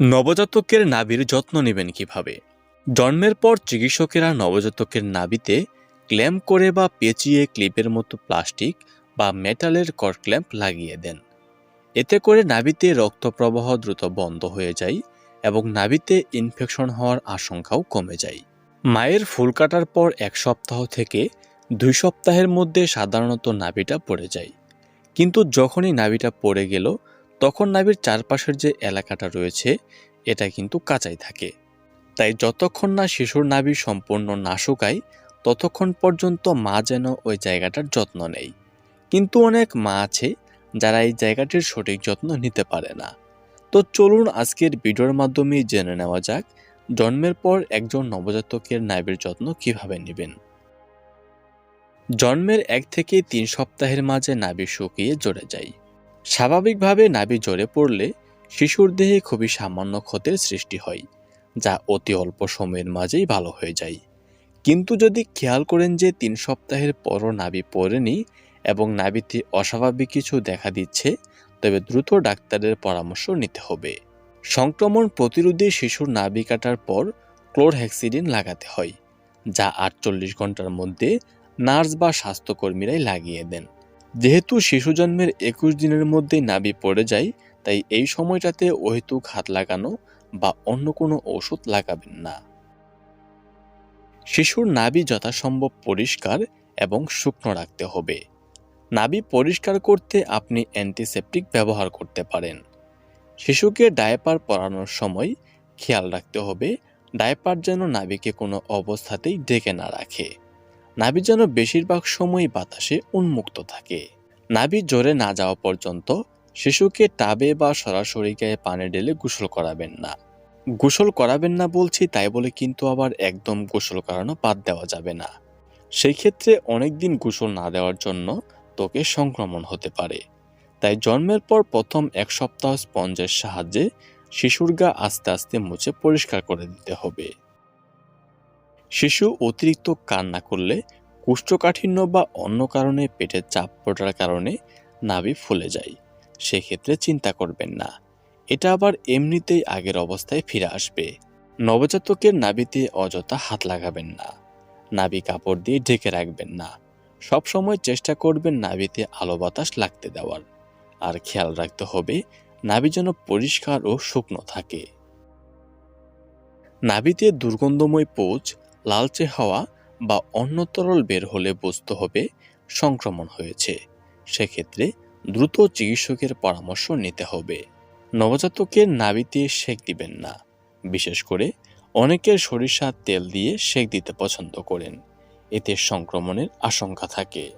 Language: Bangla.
নবজাতকের নাভির যত্ন নেবেন কীভাবে? জন্মের পর চিকিৎসকেরা নবজাতকের নাভিতে ক্ল্যাম্প করে বা পেঁচিয়ে ক্লিপের মতো প্লাস্টিক বা মেটালের কর ক্ল্যাম্প লাগিয়ে দেন। এতে করে নাভিতে রক্ত প্রবাহ দ্রুত বন্ধ হয়ে যায় এবং নাভিতে ইনফেকশন হওয়ার আশঙ্কাও কমে যায়। মায়ের ফুল কাটার পর এক সপ্তাহ থেকে দুই সপ্তাহের মধ্যে সাধারণত নাভিটা পড়ে যায়। কিন্তু যখনই নাভিটা পড়ে গেল তখন নাভির চারপাশের যে এলাকাটা রয়েছে, এটা কিন্তু কাঁচাই থাকে। তাই যতক্ষণ না শিশুর নাভি সম্পূর্ণ না শুকায় ততক্ষণ পর্যন্ত মা যেন ওই জায়গাটার যত্ন নেই। কিন্তু অনেক মা আছে, যারা এই জায়গাটির সঠিক যত্ন নিতে পারে না। তো চলুন আজকের ভিডিওর মাধ্যমে জেনে নেওয়া যাক, জন্মের পর একজন নবজাতকের নাভির যত্ন কীভাবে নেবেন। জন্মের এক থেকে তিন সপ্তাহের মাঝে নাভি শুকিয়ে জড়ে যায়। স্বাভাবিকভাবে নাভি জ্বরে পড়লে শিশুর দেহে খুবই সামান্য ক্ষতের সৃষ্টি হয়, যা অতি অল্প সময়ের মাঝেই ভালো হয়ে যায়। কিন্তু যদি খেয়াল করেন যে তিন সপ্তাহের পরও নাভি পড়েনি এবং নাভিতে অস্বাভাবিক কিছু দেখা দিচ্ছে, তবে দ্রুত ডাক্তারের পরামর্শ নিতে হবে। সংক্রমণ প্রতিরোধে শিশুর নাভি কাটার পর ক্লোরহেক্সিডিন লাগাতে হয়, যা আটচল্লিশ ঘণ্টার মধ্যে নার্স বা স্বাস্থ্যকর্মীরাই লাগিয়ে দেন। যেহেতু শিশু জন্মের একুশ দিনের মধ্যে নাভি পড়ে যায়, তাই এই সময়টাতে অহেতুক হাত লাগানো বা অন্য কোনো ওষুধ লাগাবেন না। শিশুর নাভি যথাসম্ভব পরিষ্কার এবং শুকনো রাখতে হবে। নাভি পরিষ্কার করতে আপনি অ্যান্টিসেপটিক ব্যবহার করতে পারেন। শিশুকে ডায়পার পরানোর সময় খেয়াল রাখতে হবে, ডায়পার যেন নাভিকে কোনো অবস্থাতেই ডেকে না রাখে। নাভি যেন বেশিরভাগ সময় বাতাসে উন্মুক্ত থাকে। নাভি জোরে না যাওয়া পর্যন্ত শিশুকে টাবে বা সরাসরি গায়ে পানি ঢেলে গোসল করাবেন না। গোসল করাবেন না বলছি, তাই বলে কিন্তু আবার একদম গোসল করানো বাদ দেওয়া যাবে না। সেই ক্ষেত্রে অনেকদিন গোসল না দেওয়ার জন্য ত্বকে সংক্রমণ হতে পারে। তাই জন্মের পর প্রথম এক সপ্তাহ স্পঞ্জের সাহায্যে শিশুর গা আস্তে আস্তে মুছে পরিষ্কার করে দিতে হবে। শিশু অতিরিক্ত কান্না করলে কুষ্ঠকাঠিন্য বা অন্য কারণে পেটের চাপ পড়ার কারণে নাভি ফুলে যায়। সেক্ষেত্রে চিন্তা করবেন না। এটা আবার এমনিতেই আগের অবস্থায় ফিরে আসবে। নবজাতকের নাভিতে অযথা হাত লাগাবেন না। নাভি কাপড় দিয়ে ঢেকে রাখবেন না। সবসময় চেষ্টা করবেন নাভিতে আলো বাতাস লাগতে দেওয়ার। আর খেয়াল রাখতে হবে, নাভি যেন পরিষ্কার ও শুকনো থাকে। নাভিতে দুর্গন্ধময় পোচ লালচে হওয়া বা অন্য তরল বের হলে বুঝতে হবে, সংক্রমণ হয়েছে। সেক্ষেত্রে দ্রুত চিকিৎসকের পরামর্শ নিতে হবে। নবজাতকের নাবিতে সেক দিবেন না। বিশেষ করে অনেকের সরিষার তেল দিয়ে সেক দিতে পছন্দ করেন। এতে সংক্রমণের আশঙ্কা থাকে।